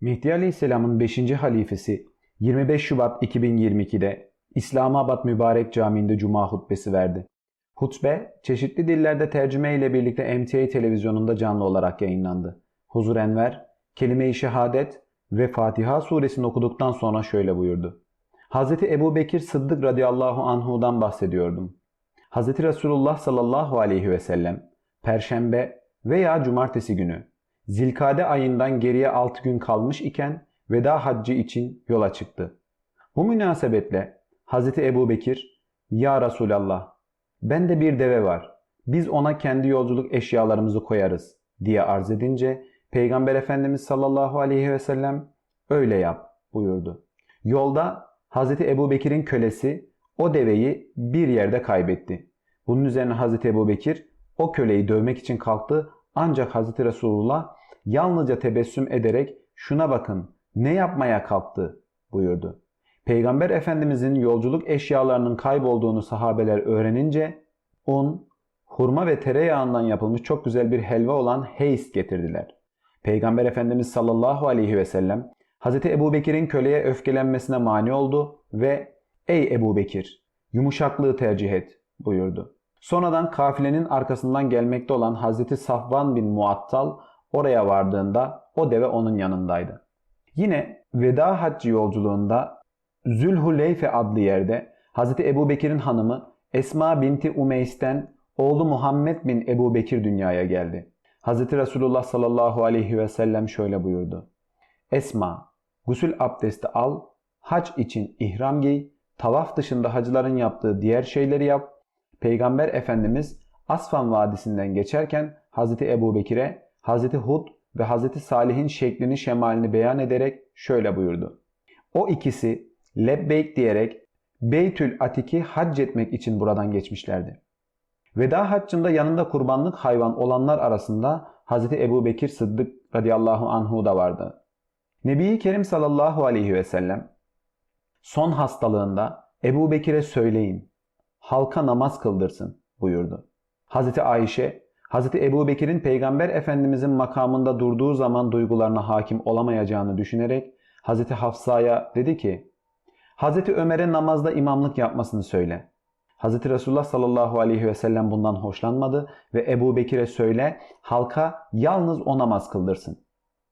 Mehdi Aleyhisselam'ın 5. halifesi 25 Şubat 2022'de İslamabad Mübarek Camii'nde Cuma hutbesi verdi. Hutbe çeşitli dillerde tercüme ile birlikte MTA televizyonunda canlı olarak yayınlandı. Huzur Enver, kelime-i şehadet ve Fatiha suresini okuduktan sonra şöyle buyurdu. Hz. Ebu Bekir Sıddık radıyallahu anhu'dan bahsediyordum. Hz. Resulullah sallallahu aleyhi ve sellem Perşembe veya Cumartesi günü Zilkade ayından geriye 6 gün kalmış iken veda haccı için yola çıktı. Bu münasebetle Hz. Ebu Bekir, Ya Resulallah, bende bir deve var. Biz ona kendi yolculuk eşyalarımızı koyarız diye arz edince Peygamber Efendimiz sallallahu aleyhi ve sellem öyle yap buyurdu. Yolda Hz. Ebu Bekir'in kölesi o deveyi bir yerde kaybetti. Bunun üzerine Hz. Ebu Bekir o köleyi dövmek için kalktı ancak Hz. Resulullah yalnızca tebessüm ederek şuna bakın ne yapmaya kalktı buyurdu. Peygamber Efendimizin yolculuk eşyalarının kaybolduğunu sahabeler öğrenince un, hurma ve tereyağından yapılmış çok güzel bir helva olan heys getirdiler. Peygamber Efendimiz sallallahu aleyhi ve sellem Hz. Ebu Bekir'in köleye öfkelenmesine mani oldu ve ''Ey Ebu Bekir, yumuşaklığı tercih et.'' buyurdu. Sonradan kafilenin arkasından gelmekte olan Hazreti Safvan bin Muattal oraya vardığında o deve onun yanındaydı. Yine veda haccı yolculuğunda Zülhuleyfe adlı yerde Hazreti Ebu Bekir'in hanımı Esma binti Umeys'ten oğlu Muhammed bin Ebu Bekir dünyaya geldi. Hazreti Resulullah sallallahu aleyhi ve sellem şöyle buyurdu. Esma, gusül abdesti al, hac için ihram giy, tavaf dışında hacıların yaptığı diğer şeyleri yap. Peygamber Efendimiz Asfan Vadisi'nden geçerken Hazreti Ebu Bekir'e Hazreti Hud ve Hazreti Salih'in şeklini şemalini beyan ederek şöyle buyurdu. O ikisi lebbeyk diyerek Beytül Atik'i hac etmek için buradan geçmişlerdi. Veda haccında yanında kurbanlık hayvan olanlar arasında Hazreti Ebu Bekir Sıddık radıyallahu anhu da vardı. Nebi Kerim sallallahu aleyhi ve sellem son hastalığında Ebu Bekir'e söyleyin halka namaz kıldırsın buyurdu. Hazreti Ayşe, Hazreti Ebu Bekir'in Peygamber Efendimizin makamında durduğu zaman duygularına hakim olamayacağını düşünerek Hazreti Hafsa'ya dedi ki, Hazreti Ömer'e namazda imamlık yapmasını söyle. Hazreti Resulullah sallallahu aleyhi ve sellem bundan hoşlanmadı ve Ebu Bekir'e söyle halka yalnız o namaz kıldırsın.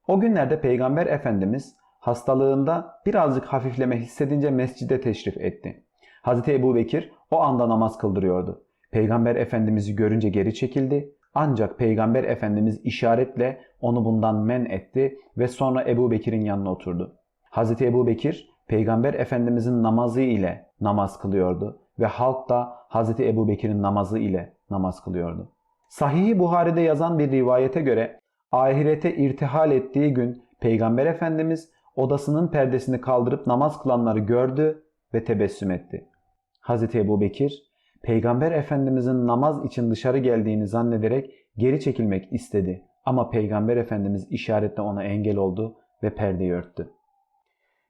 O günlerde Peygamber Efendimiz hastalığında birazcık hafifleme hissedince mescide teşrif etti. Hazreti Ebu Bekir o anda namaz kıldırıyordu. Peygamber Efendimiz'i görünce geri çekildi. Ancak Peygamber Efendimiz işaretle onu bundan men etti ve sonra Ebu Bekir'in yanına oturdu. Hazreti Ebu Bekir Peygamber Efendimiz'in namazı ile namaz kılıyordu ve halk da Hazreti Ebu Bekir'in namazı ile namaz kılıyordu. Sahih-i Buhari'de yazan bir rivayete göre ahirete irtihal ettiği gün Peygamber Efendimiz odasının perdesini kaldırıp namaz kılanları gördü ve tebessüm etti. Hazreti Ebu Bekir, Peygamber Efendimizin namaz için dışarı geldiğini zannederek geri çekilmek istedi. Ama Peygamber Efendimiz işaretle ona engel oldu ve perdeyi örttü.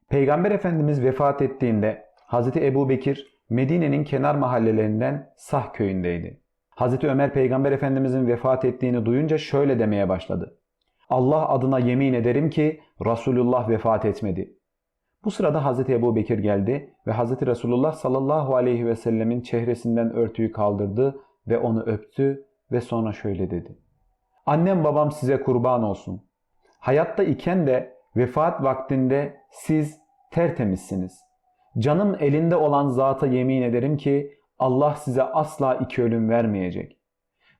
Peygamber Efendimiz vefat ettiğinde Hazreti Ebu Bekir Medine'nin kenar mahallelerinden Sah köyündeydi. Hazreti Ömer Peygamber Efendimizin vefat ettiğini duyunca şöyle demeye başladı. Allah adına yemin ederim ki Resulullah vefat etmedi. Bu sırada Hazreti Ebu Bekir geldi ve Hazreti Resulullah sallallahu aleyhi ve sellemin çehresinden örtüyü kaldırdı ve onu öptü ve sonra şöyle dedi. Annem babam size kurban olsun. Hayatta iken de vefat vaktinde siz tertemizsiniz. Canım elinde olan zata yemin ederim ki Allah size asla iki ölüm vermeyecek.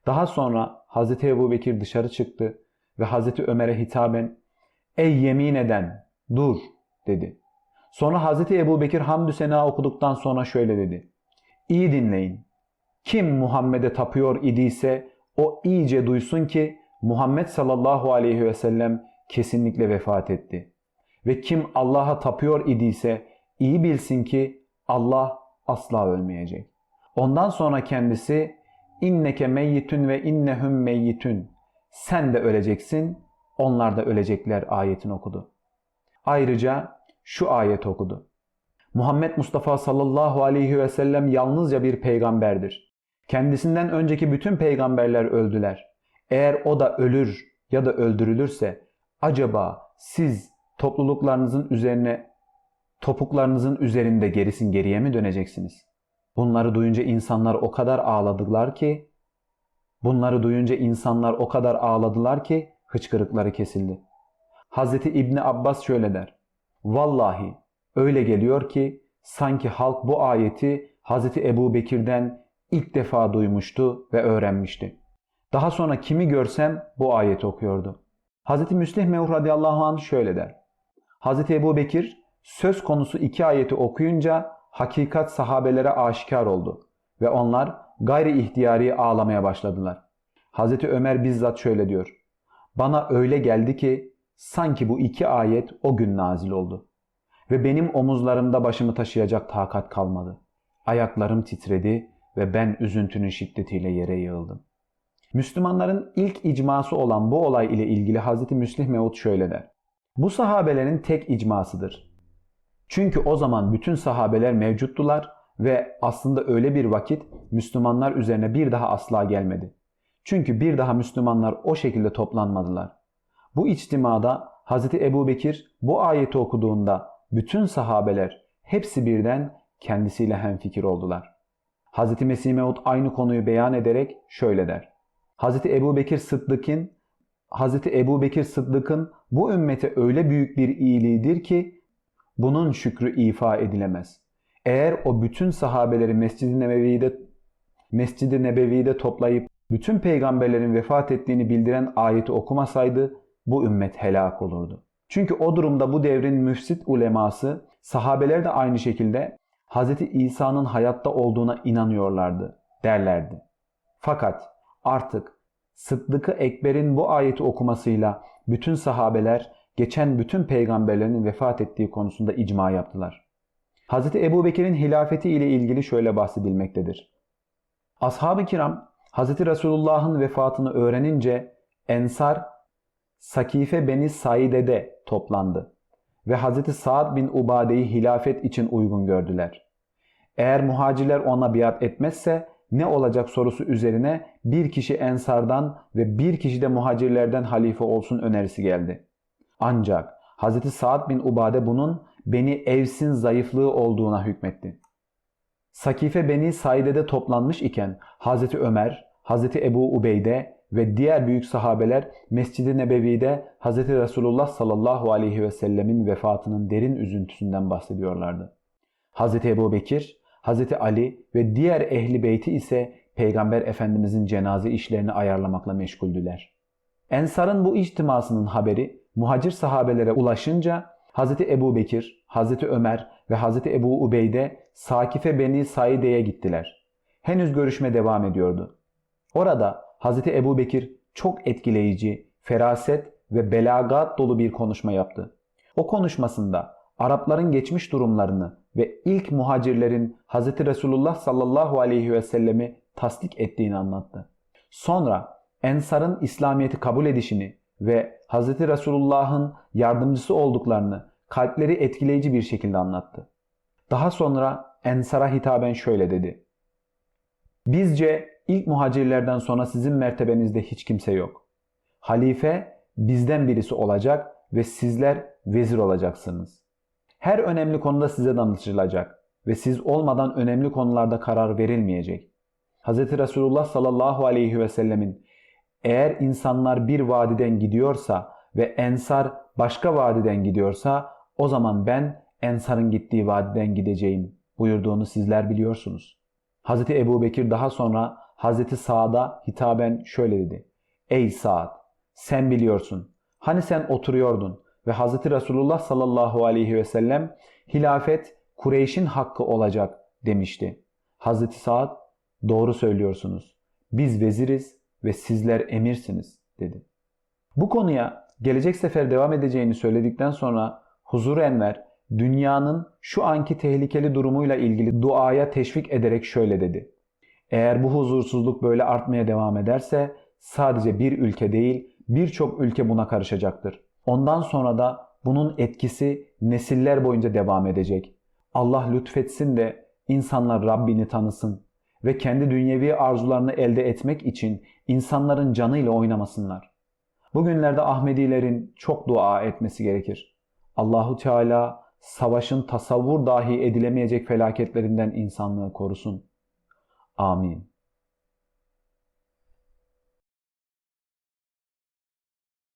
Daha sonra Hazreti Ebu Bekir dışarı çıktı ve Hazreti Ömer'e hitaben Ey yemin eden dur dedi. Sonra Hazreti Ebu Bekir hamdü sena okuduktan sonra şöyle dedi. İyi dinleyin. Kim Muhammed'e tapıyor idiyse o iyice duysun ki Muhammed sallallahu aleyhi ve sellem kesinlikle vefat etti. Ve kim Allah'a tapıyor idiyse iyi bilsin ki Allah asla ölmeyecek. Ondan sonra kendisi inneke meyyitün ve innehum meyyitün. Sen de öleceksin, onlar da ölecekler ayetini okudu. Ayrıca şu ayet okudu. Muhammed Mustafa sallallahu aleyhi ve sellem yalnızca bir peygamberdir. Kendisinden önceki bütün peygamberler öldüler. Eğer o da ölür ya da öldürülürse acaba siz topluluklarınızın üzerine topuklarınızın üzerinde gerisin geriye mi döneceksiniz? Bunları duyunca insanlar o kadar ağladılar ki bunları duyunca insanlar o kadar ağladılar ki hıçkırıkları kesildi. Hazreti İbni Abbas şöyle der. Vallahi öyle geliyor ki sanki halk bu ayeti Hazreti Ebu Bekir'den ilk defa duymuştu ve öğrenmişti. Daha sonra kimi görsem bu ayeti okuyordu. Hazreti Müslih Mevh radıyallahu anh şöyle der. Hazreti Ebu Bekir söz konusu iki ayeti okuyunca hakikat sahabelere aşikar oldu ve onlar gayri ihtiyari ağlamaya başladılar. Hazreti Ömer bizzat şöyle diyor. Bana öyle geldi ki sanki bu iki ayet o gün nazil oldu. Ve benim omuzlarımda başımı taşıyacak takat kalmadı. Ayaklarım titredi ve ben üzüntünün şiddetiyle yere yığıldım. Müslümanların ilk icması olan bu olay ile ilgili Hazreti Müslih Mevud şöyle der. Bu sahabelerin tek icmasıdır. Çünkü o zaman bütün sahabeler mevcuttular ve aslında öyle bir vakit Müslümanlar üzerine bir daha asla gelmedi. Çünkü bir daha Müslümanlar o şekilde toplanmadılar. Bu içtimada Hz. Ebu Bekir bu ayeti okuduğunda bütün sahabeler hepsi birden kendisiyle hemfikir oldular. Hz. Mesih Mesud aynı konuyu beyan ederek şöyle der. Hz. Ebu Bekir Sıddık'ın Hz. Ebu Bekir Sıddık'ın bu ümmete öyle büyük bir iyiliğidir ki bunun şükrü ifa edilemez. Eğer o bütün sahabeleri Mescid-i Nebevi'de Mescid-i Nebevi'de toplayıp bütün peygamberlerin vefat ettiğini bildiren ayeti okumasaydı bu ümmet helak olurdu. Çünkü o durumda bu devrin müfsit uleması sahabeler de aynı şekilde Hz. İsa'nın hayatta olduğuna inanıyorlardı derlerdi. Fakat artık Sıddık-ı Ekber'in bu ayeti okumasıyla bütün sahabeler geçen bütün peygamberlerin vefat ettiği konusunda icma yaptılar. Hz. Ebu Bekir'in hilafeti ile ilgili şöyle bahsedilmektedir. Ashab-ı kiram Hz. Resulullah'ın vefatını öğrenince Ensar Sakife Beni Saide'de toplandı ve Hz. Sa'd bin Ubade'yi hilafet için uygun gördüler. Eğer muhacirler ona biat etmezse ne olacak sorusu üzerine bir kişi Ensardan ve bir kişi de muhacirlerden halife olsun önerisi geldi. Ancak Hz. Sa'd bin Ubade bunun Beni Evs'in zayıflığı olduğuna hükmetti. Sakife Beni Saide'de toplanmış iken Hz. Ömer, Hz. Ebu Ubeyde ve diğer büyük sahabeler Mescid-i Nebevi'de Hz. Resulullah sallallahu aleyhi ve sellemin vefatının derin üzüntüsünden bahsediyorlardı. Hz. Ebu Bekir, Hz. Ali ve diğer ehli beyti ise Peygamber Efendimizin cenaze işlerini ayarlamakla meşguldüler. Ensar'ın bu içtimasının haberi muhacir sahabelere ulaşınca Hz. Ebu Bekir, Hz. Ömer ve Hz. Ebu Ubeyde Sakife Beni Saide'ye gittiler. Henüz görüşme devam ediyordu. Orada Hz. Ebu Bekir çok etkileyici, feraset ve belagat dolu bir konuşma yaptı. O konuşmasında Arapların geçmiş durumlarını ve ilk muhacirlerin Hz. Resulullah sallallahu aleyhi ve sellemi tasdik ettiğini anlattı. Sonra Ensar'ın İslamiyet'i kabul edişini ve Hz. Resulullah'ın yardımcısı olduklarını kalpleri etkileyici bir şekilde anlattı. Daha sonra Ensar'a hitaben şöyle dedi. Bizce ilk muhacirlerden sonra sizin mertebenizde hiç kimse yok. Halife bizden birisi olacak ve sizler vezir olacaksınız. Her önemli konuda size danışılacak ve siz olmadan önemli konularda karar verilmeyecek. Hz. Resulullah sallallahu aleyhi ve sellemin eğer insanlar bir vadiden gidiyorsa ve ensar başka vadiden gidiyorsa o zaman ben ensarın gittiği vadiden gideceğim buyurduğunu sizler biliyorsunuz. Hz. Ebu Bekir daha sonra Hz. Sa'da hitaben şöyle dedi. Ey Sa'd sen biliyorsun. Hani sen oturuyordun ve Hz. Resulullah sallallahu aleyhi ve sellem hilafet Kureyş'in hakkı olacak demişti. Hz. Sa'd doğru söylüyorsunuz. Biz veziriz ve sizler emirsiniz dedi. Bu konuya gelecek sefer devam edeceğini söyledikten sonra Huzur Enver dünyanın şu anki tehlikeli durumuyla ilgili duaya teşvik ederek şöyle dedi. Eğer bu huzursuzluk böyle artmaya devam ederse sadece bir ülke değil birçok ülke buna karışacaktır. Ondan sonra da bunun etkisi nesiller boyunca devam edecek. Allah lütfetsin de insanlar Rabbini tanısın ve kendi dünyevi arzularını elde etmek için insanların canıyla oynamasınlar. Bugünlerde Ahmedilerin çok dua etmesi gerekir. Allahu Teala savaşın tasavvur dahi edilemeyecek felaketlerinden insanlığı korusun. Amin.